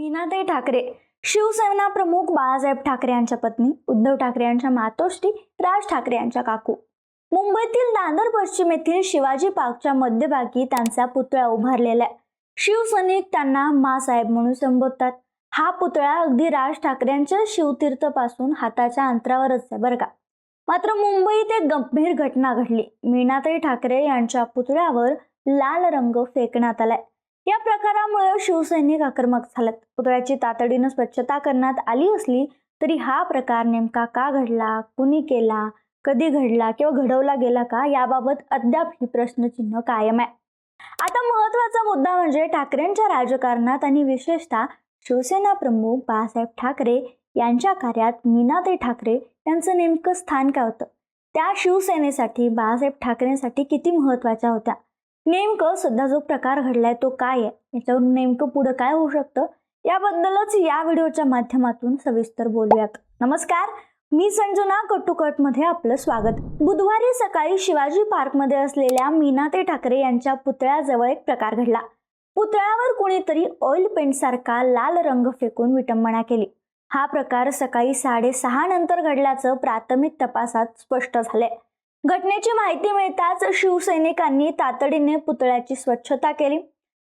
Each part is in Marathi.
मीनाताई ठाकरे. शिवसेना प्रमुख बाळासाहेब ठाकरे यांच्या पत्नी उद्धव ठाकरे यांच्या मातोश्री राज ठाकरे यांच्या काकू. मुंबईतील दादर पश्चिम येथील शिवाजी पार्कच्या मध्यभागी त्यांचा पुतळा उभारलेला आहे. शिवसैनिक त्यांना मासाहेब म्हणून संबोधतात. हा पुतळा अगदी राज ठाकरेंच्या शिवतीर्थपासून हाताच्या अंतरावरच आहे बरं का. मात्र मुंबईत एक गंभीर घटना घडली. मीनाताई ठाकरे यांच्या पुतळ्यावर लाल रंग फेकण्यात आलाय. या प्रकारामुळे शिवसैनिक आक्रमक झालेत. पुतळ्याची तातडीनं स्वच्छता करण्यात आली असली तरी हा प्रकार नेमका का घडला? कुणी केला? कधी घडला किंवा घडवला गेला का? याबाबत अद्याप ही प्रश्नचिन्ह कायम आहे. आता महत्त्वाचा मुद्दा म्हणजे ठाकरेंच्या राजकारणात आणि विशेषतः शिवसेना प्रमुख बाळासाहेब ठाकरे यांच्या कार्यात मीनाताई ठाकरे यांचं नेमकं स्थान काय होतं? त्या शिवसेनेसाठी बाळासाहेब ठाकरेंसाठी किती महत्त्वाच्या होत्या? नेमकं सध्या जो प्रकार घडलाय तो काय आहे? याच्यावरून नेमकं पुढं काय होऊ शकतं? याबद्दलच या व्हिडिओच्या माध्यमातून सविस्तर बोलूयात. नमस्कार मी संजना कटुकटमध्ये आपलं स्वागत. बुधवारी सकाळी शिवाजी पार्कमध्ये असलेल्या मीनाते ठाकरे यांच्या पुतळ्याजवळ एक प्रकार घडला. पुतळ्यावर कुणीतरी ऑइल पेंटसारखा लाल रंग फेकून विटंबना केली. हा प्रकार सकाळी साडेसहा नंतर घडल्याचं प्राथमिक तपासात स्पष्ट झालंय. घटनेची माहिती मिळताच शिवसैनिकांनी तातडीने पुतळ्याची स्वच्छता केली.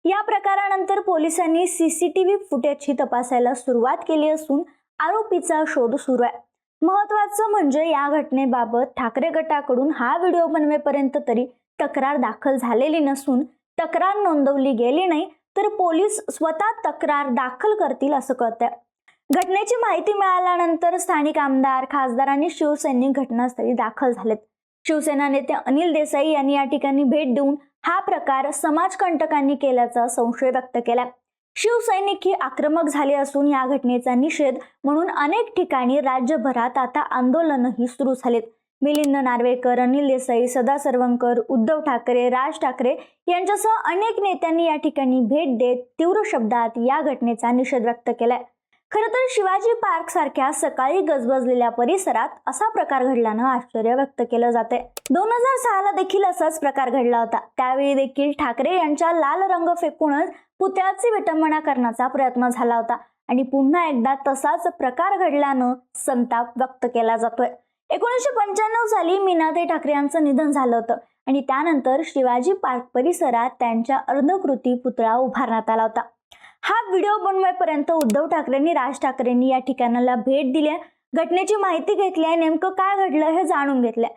या प्रकारानंतर पोलिसांनी सीसीटीव्ही फुटेजची तपासायला सुरुवात केली असून आरोपीचा शोध सुरू आहे. महत्वाचं म्हणजे या घटनेबाबत ठाकरे गटाकडून हा व्हिडिओ बनवेपर्यंत तरी तक्रार दाखल झालेली नसून तक्रार नोंदवली गेली नाही तर पोलीस स्वतः तक्रार दाखल करतील असं कळतंय. घटनेची माहिती मिळाल्यानंतर स्थानिक आमदार खासदार आणि शिवसैनिक घटनास्थळी दाखल झालेत. शिवसेना नेते अनिल देसाई यांनी या ठिकाणी भेट देऊन हा प्रकार समाजकंटकांनी केल्याचा संशय व्यक्त केला. शिवसैनिक ही आक्रमक झाले असून या घटनेचा निषेध म्हणून अनेक ठिकाणी राज्यभरात आता आंदोलनही सुरू झालेत. मिलिंद नार्वेकर अनिल देसाई सदा सरवंकर उद्धव ठाकरे राज ठाकरे यांच्यासह अनेक नेत्यांनी या ठिकाणी भेट देत तीव्र शब्दात या घटनेचा निषेध व्यक्त केलाय. खरं तर शिवाजी पार्क सारख्या सकाळी गजबजलेल्या परिसरात असा प्रकार घडल्यानं आश्चर्य व्यक्त केलं जाते दोन हजार सहाला देखील असाच प्रकार घडला होता. त्यावेळी देखील ठाकरे यांच्या लाल रंग फेकूनच पुतळ्याची विटंबना करण्याचा प्रयत्न झाला होता. आणि पुन्हा एकदा तसाच प्रकार घडल्यानं संताप व्यक्त केला जातोय. एकोणीसशे पंच्याण्णव साली मीनाताई ठाकरे यांचं निधन झालं होतं. आणि त्यानंतर शिवाजी पार्क परिसरात त्यांच्या अर्धकृती पुतळा उभारण्यात आला होता. हा व्हिडिओ बनवायपर्यंत उद्धव ठाकरेंनी राज ठाकरेंनी या ठिकाणाला भेट दिली घटनेची माहिती घेतली आहे. नेमकं काय घडलं हे जाणून घेतलंय.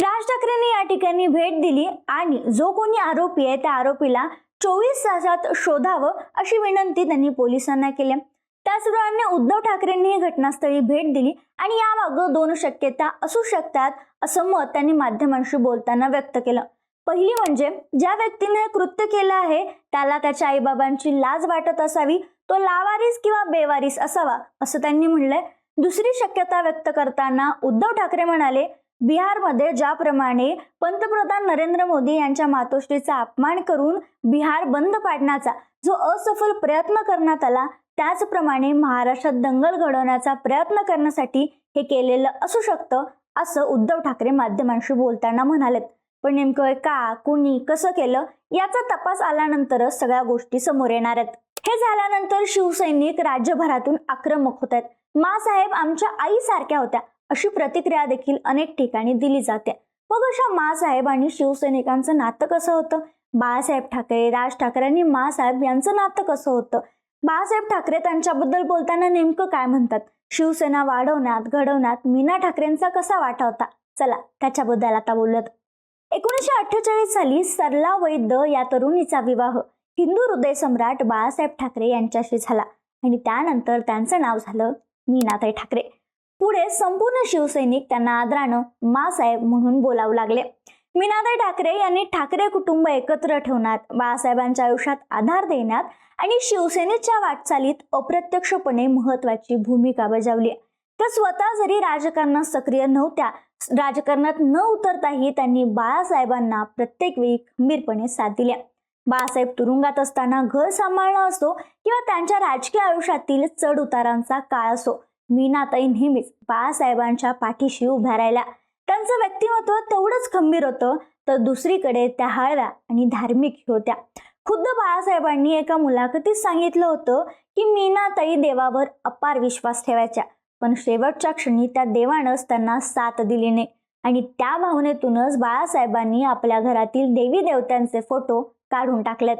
राज ठाकरेंनी या ठिकाणी भेट दिली आणि जो कोणी आरोपी आहे त्या आरोपीला चोवीस तासात शोधावं अशी विनंती त्यांनी पोलिसांना केली त्याचप्रमाणे उद्धव ठाकरेंनी घटनास्थळी भेट दिली आणि यामागं दोन शक्यता असू शकतात असं मत त्यांनी माध्यमांशी बोलताना व्यक्त केलं. पहिली म्हणजे ज्या व्यक्तीने हे कृत्य केलं आहे त्याला त्याच्या आईबाबांची लाज वाटत असावी तो लावारीस किंवा बेवारीस असावा असं त्यांनी म्हणलंय. दुसरी शक्यता व्यक्त करताना उद्धव ठाकरे म्हणाले बिहारमध्ये ज्याप्रमाणे पंतप्रधान नरेंद्र मोदी यांच्या मातोश्रीचा अपमान करून बिहार बंद पाडण्याचा जो असफल प्रयत्न करण्यात आला त्याचप्रमाणे महाराष्ट्रात दंगल घडवण्याचा प्रयत्न करण्यासाठी हे केलेलं असू शकतं असं उद्धव ठाकरे माध्यमांशी बोलताना म्हणालेत. पण नेमकं का कुणी कसं केलं याचा तपास आल्यानंतरच सगळ्या गोष्टी समोर येणार आहेत. हे झाल्यानंतर शिवसैनिक राज्यभरातून आक्रमक होत आहेत. मासाहेब आमच्या आईसारख्या होत्या अशी प्रतिक्रिया देखील अनेक ठिकाणी दिली जाते. मग अशा मासाहेब आणि शिवसैनिकांचं नातं कसं होतं? बाळासाहेब ठाकरे राज ठाकरे आणि मासाहेब यांचं नातं कसं होतं? बाळासाहेब ठाकरे त्यांच्याबद्दल बोलताना नेमकं काय म्हणतात? शिवसेना वाढवण्यात घडवण्यात मीना ठाकरेंचा कसा वाटा होता? चला त्याच्याबद्दल आता बोलत एकोणीसशे अठ्ठेचाळीस साली सरला वैद्य या तरुणीचा विवाह. हिंदू हृदय सम्राट बाळासाहेब ठाकरे यांच्याशी झाला आणि त्यानंतर त्यांचं नाव झालं मीनाताई ठाकरे. पुढे संपूर्ण शिवसैनिक त्यांना आदरानं मासाहेब म्हणून बोलावू लागले. मीनाताई ठाकरे यांनी ठाकरे कुटुंब एकत्र ठेवण्यात बाळासाहेबांच्या आयुष्यात आधार देण्यात आणि शिवसेनेच्या वाटचालीत अप्रत्यक्षपणे महत्वाची भूमिका बजावली. त्या स्वतः जरी राजकारणात सक्रिय नव्हत्या राजकारणात न उतरताही त्यांनी बाळासाहेबांना प्रत्येक वेळी खंबीरपणे साथ दिल्या. बाळासाहेब तुरुंगात असताना घर सांभाळणं असो किंवा त्यांच्या राजकीय आयुष्यातील चढ उतारांचा काळ असो मीनाताई नेहमीच बाळासाहेबांच्या पाठीशी उभ्या राहिल्या. त्यांचं व्यक्तिमत्व तेवढंच खंबीर होतं तर दुसरीकडे त्या हळव्या आणि धार्मिक होत्या. खुद्द बाळासाहेबांनी एका मुलाखतीत सांगितलं होतं की मीनाताई देवावर अपार विश्वास ठेवायच्या. पण शेवटच्या क्षणी त्या देवानंच त्यांना साथ दिली नाही. आणि त्या भावनेतूनच बाळासाहेबांनी आपल्या घरातील देवी देवतांचे फोटो काढून टाकलेत.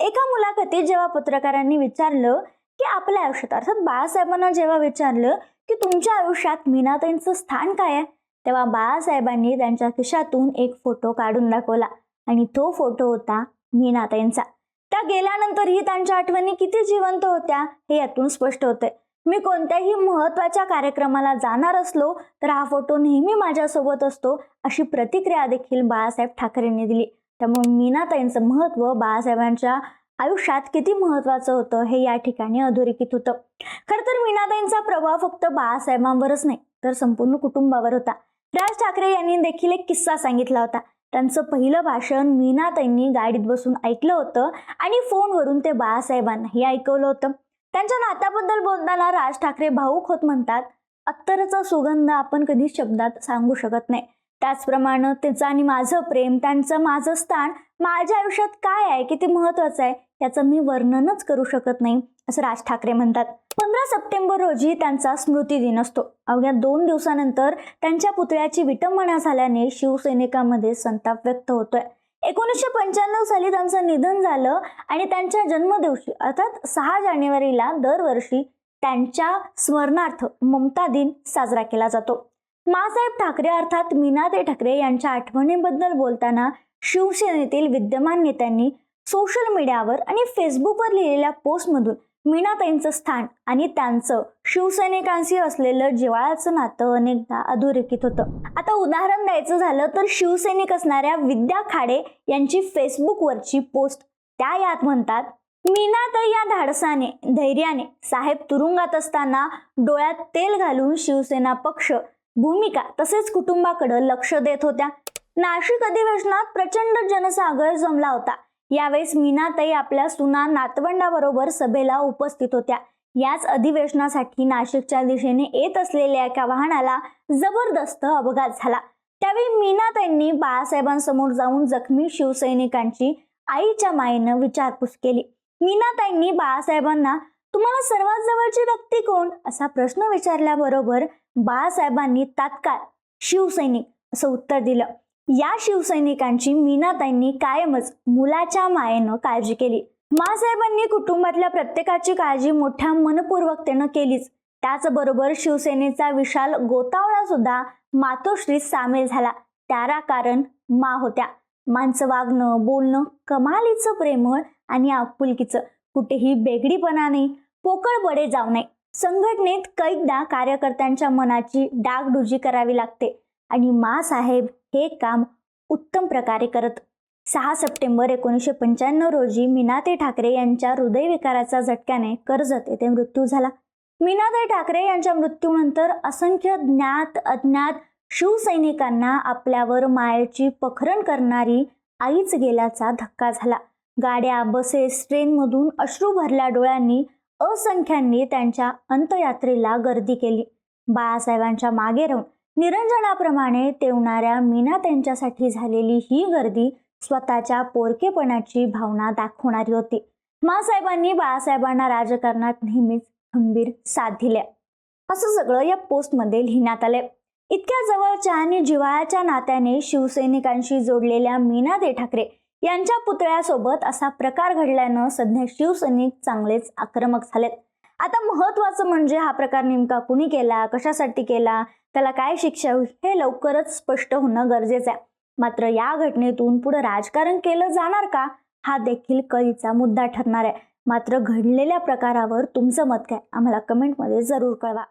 एका मुलाखतीत जेव्हा पत्रकारांनी विचारलं की आपल्या आयुष्यात अर्थात बाळासाहेबांना जेव्हा विचारलं की तुमच्या आयुष्यात मीनाताईंचं स्थान काय आहे? तेव्हा बाळासाहेबांनी त्यांच्या खिशातून एक फोटो काढून दाखवला आणि तो फोटो होता मीनाताईंचा. त्या गेल्यानंतरही त्यांच्या आठवणी किती जिवंत होत्या हे यातून स्पष्ट होतंय. मी कोणत्याही महत्त्वाच्या कार्यक्रमाला जाणार असलो तर हा फोटो नेहमी माझ्यासोबत असतो अशी प्रतिक्रिया देखील बाळासाहेब ठाकरेंनी दिली. त्यामुळे मीनाताईंचं महत्त्व बाळासाहेबांच्या आयुष्यात किती महत्त्वाचं होतं हे या ठिकाणी अधोरेखित होतं. खरं तर मीनाताईंचा प्रभाव फक्त बाळासाहेबांवरच नाही तर संपूर्ण कुटुंबावर होता. राज ठाकरे यांनी देखील एक किस्सा सांगितला होता. त्यांचं पहिलं भाषण मीनाताईंनी गाडीत बसून ऐकलं होतं आणि फोनवरून ते बाळासाहेबांनाही ऐकवलं होतं. त्यांच्या नात्याबद्दल बोलताना राज ठाकरे भाऊक होत म्हणतात अत्तरचा सुगंध आपण कधी शब्दात सांगू शकत नाही. त्याचप्रमाणे त्याचं आणि माझं प्रेम त्यांचं माझं स्थान माझ्या आयुष्यात काय आहे किती महत्वाचं आहे याचं मी वर्णनच करू शकत नाही असं राज ठाकरे म्हणतात. पंधरा सप्टेंबर रोजी त्यांचा स्मृती दिन असतो. अवघ्या दोन दिवसानंतर त्यांच्या पुतळ्याची विटंबना झाल्याने शिवसैनिकांमध्ये संताप व्यक्त होतोय. एकोणीसशे पंच्याण्णव साली त्यांचं निधन झालं आणि त्यांच्या जन्मदिवशी अर्थात सहा जानेवारीला दरवर्षी त्यांच्या स्मरणार्थ ममता दिन साजरा केला जातो. मासाहेब ठाकरे अर्थात मीनाताई ठाकरे यांच्या आठवणीबद्दल बोलताना शिवसेनेतील विद्यमान नेत्यांनी सोशल मीडियावर आणि फेसबुकवर लिहिलेल्या पोस्टमधून मीनाताईंचं स्थान आणि त्यांचं शिवसैनिकांशी असलेलं जिवाळाचं नातं अनेकदा अधोरेखित होतं. आता उदाहरण द्यायचं झालं तर शिवसैनिक असणाऱ्या विद्या खाडे यांची फेसबुकवरची पोस्ट. त्या यात म्हणतात मीनाताई या धाडसाने धैर्याने साहेब तुरुंगात असताना डोळ्यात तेल घालून शिवसेना पक्ष भूमिका तसेच कुटुंबाकडे लक्ष देत होत्या. नाशिक अधिवेशनात प्रचंड जनसागर जमला होता. यावेळेस मीनाताई आपल्या सुना नातवंडाबरोबर सभेला उपस्थित होत्या. याच अधिवेशनासाठी नाशिकच्या दिशेने येत असलेल्या एका वाहनाला जबरदस्त अपघात झाला. त्यावेळी मीनाताईंनी बाळासाहेबांसमोर जाऊन जखमी शिवसैनिकांची आईच्या मायेनं विचारपूस केली. मीनाताईंनी बाळासाहेबांना तुम्हाला सर्वात जवळची व्यक्ती कोण? असा प्रश्न विचारल्याबरोबर बाळासाहेबांनी तात्काळ शिवसैनिक असं उत्तर दिलं. या शिवसैनिकांची मीनाताईंनी कायमच मुलाच्या मायेनं काळजी केली. मासाहेबांनी कुटुंबातल्या प्रत्येकाची काळजी मोठ्या मनपूर्वकतेनं केलीच. त्याचबरोबर शिवसेनेचा विशाल गोतावळा सुद्धा मातोश्रीत सामील झाला. त्याला कारण मा होत्या. माणसं वागणं बोलणं कमालीचं प्रेमळ आणि आपुलकीचं. कुठेही बेगडीपणा नाही पोकळ बडे जाऊ नये. संघटनेत कैकदा कार्यकर्त्यांच्या मनाची डागडुजी करावी लागते. आणि मा साहेब हे काम उत्तम प्रकारे करत. सहा सप्टेंबर एकोणीसशे पंच्याण्णव रोजी मीनाताई ठाकरे यांच्या हृदयविकाराच्या झटक्याने कर्जत येथे मृत्यू झाला. मीनाताई ठाकरे यांच्या मृत्यूनंतर असंख्य ज्ञात अज्ञात शिवसैनिकांना आपल्यावर मायेची पखरण करणारी आईच गेल्याचा धक्का झाला. गाड्या बसेस ट्रेनमधून अश्रू भरल्या डोळ्यांनी असंख्यांनी त्यांच्या अंत्ययात्रेला गर्दी केली. बाळासाहेबांच्या मागे राहून निरंजनाप्रमाणे तेवणाऱ्या मीना त्यांच्यासाठी झालेली ही गर्दी स्वतःच्या पोरकेपणाची भावना दाखवणारी होती. मासाहेबांनी बाळासाहेबांना राजकारणात नेहमीच खंबीर साथ दिल्या. असं सगळं या पोस्टमध्ये लिहिण्यात आलंय. इतक्या जवळच्या आणि जिव्हाळ्याच्या नात्याने शिवसैनिकांशी जोडलेल्या मीना दे ठाकरे यांच्या पुतळ्यासोबत असा प्रकार घडल्यानं सध्या शिवसैनिक चांगलेच आक्रमक झालेत. आता महत्वाचं म्हणजे हा प्रकार नेमका कुणी केला कशासाठी केला त्याला काय शिक्षा होईल हे लवकरच स्पष्ट होणं गरजेचं आहे. मात्र या घटनेतून पुढे राजकारण केलं जाणार का हा देखील कळीचा मुद्दा ठरणार आहे. मात्र घडलेल्या प्रकारावर तुमचं मत काय आम्हाला कमेंटमध्ये जरूर कळवा.